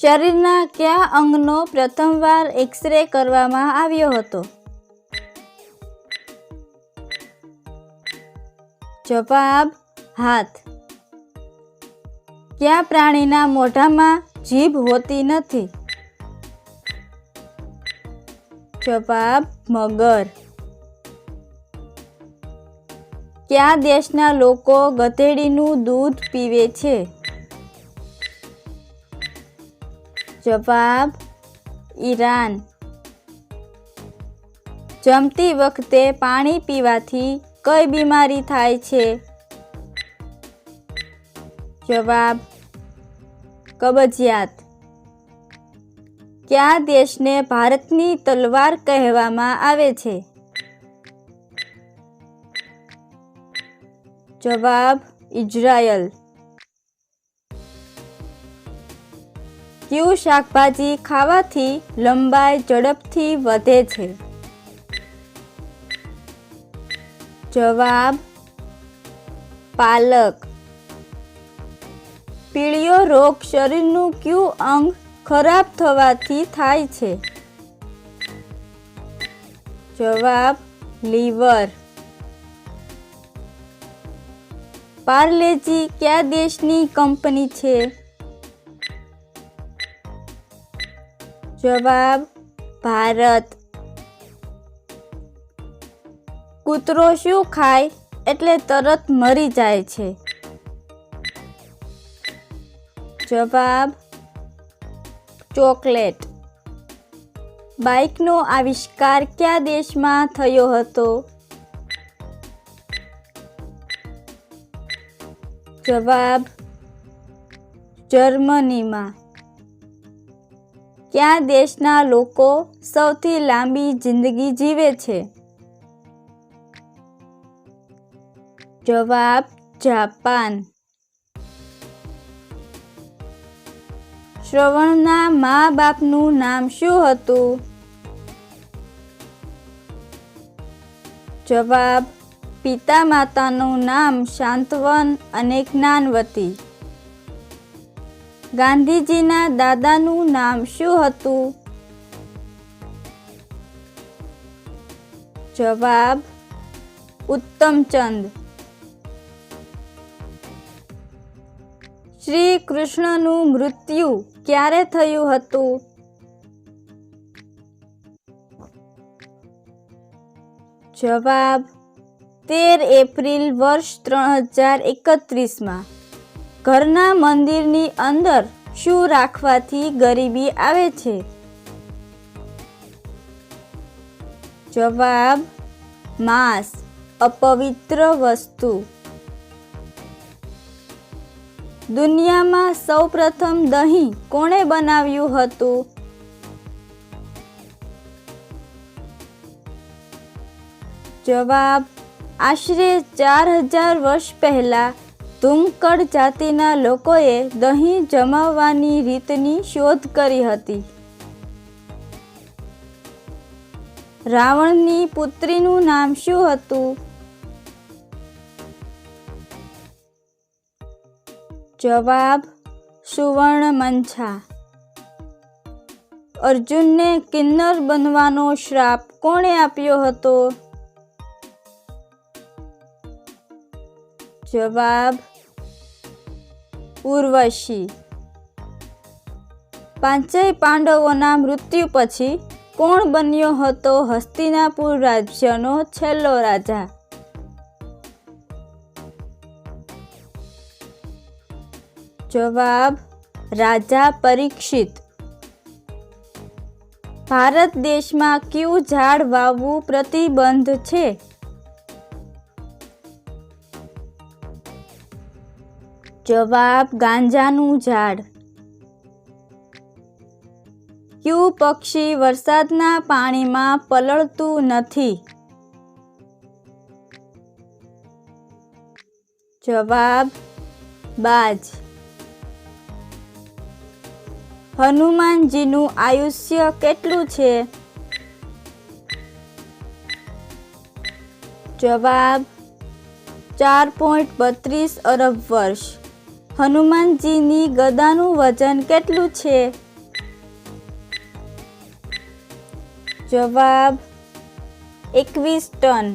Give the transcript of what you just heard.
શરીરના કયા અંગનો પ્રથમવાર એક્સરે કરવામાં આવ્યો હતો? જવાબ, હાથ. કયા પ્રાણીના મોઢામાં જીભ હોતી નથી? જવાબ, મગર. કયા દેશના લોકો ગધેડીનું દૂધ પીવે છે? જવાબ, ઈરાન. જમતી વખતે પાણી પીવાથી કઈ બીમારી થાય છે? જવાબ, કબજિયાત. કયા દેશને ભારતની તલવાર કહેવામાં આવે છે? જવાબ, ઇઝરાયલ. કયું શાકભાજી ખાવાથી લંબાઈ, ઝડપથી વધે છે? જવાબ, પાલક. પીળિયો રોગ શરીરનું કયું અંગ ખરાબ થવાથી થાય છે? જવાબ, લીવર. પાર્લેજી કયા દેશની કંપની છે? જવાબ ભારત. કૂતરો શું ખાય એટલે તરત મરી જાય છે? જવાબ ચોકલેટ. બાઇકનો આવિષ્કાર કયા દેશમાં થયો હતો? જવાબ જર્મનીમાં. કયા દેશના લોકો સૌથી લાંબી જિંદગી જીવે છે. જવાબ, જાપાન. શ્રવણના મા બાપનું નામ શું હતું? જવાબ, પિતા માતાનું નામ શાંતવન અને જ્ઞાનવતી. ગાંધીજીના દાદાનું નામ શું હતું? જવાબ, ઉત્તમચંદ. શ્રી કૃષ્ણનું મૃત્યુ ક્યારે થયું હતું? જવાબ, તેર એપ્રિલ વર્ષ ત્રણ હજાર એકત્રીસમાં. ઘરના મંદિરની અંદર શું રાખવાથી ગરીબી આવે છે? જવાબ, માંસ, અપવિત્ર વસ્તુ. દુનિયામાં સૌપ્રથમ દહીં કોણે બનાવ્યું હતું? જવાબ, આશરે ચાર હજાર વર્ષ પહેલાં ધુમકડ જાતિના લોકોએ દહીં જમાવવાની રીતની શોધ કરી હતી. રાવણની પુત્રીનું નામ શું હતું? જવાબ, સુવર્ણમંછા. અર્જુનને કિન્નર બનવાનો શ્રાપ કોણે આપ્યો હતો? જવાબ ઉર્વશી. પાંચેય પાંડવોના મૃત્યુ પછી કોણ બન્યો હતો હસ્તિનાપુર રાજ્યનો છેલ્લો રાજા? જવાબ રાજા પરીક્ષિત. ભારત દેશમાં કયું ઝાડ વાવવું પ્રતિબંધ છે? જવાબ ગાંજાનું ઝાડ. ક્યુ પક્ષી વરસાદના પાણીમાં પલળતું નથી? જવાબ, બાજ. હનુમાનજીનું આયુષ્ય કેટલું છે? જવાબ, ચાર પોઈન્ટ બત્રીસ અરબ વર્ષ. હનુમાનજીની ગદાનું વજન કેટલું છે? જવાબ એકવીસ ટન.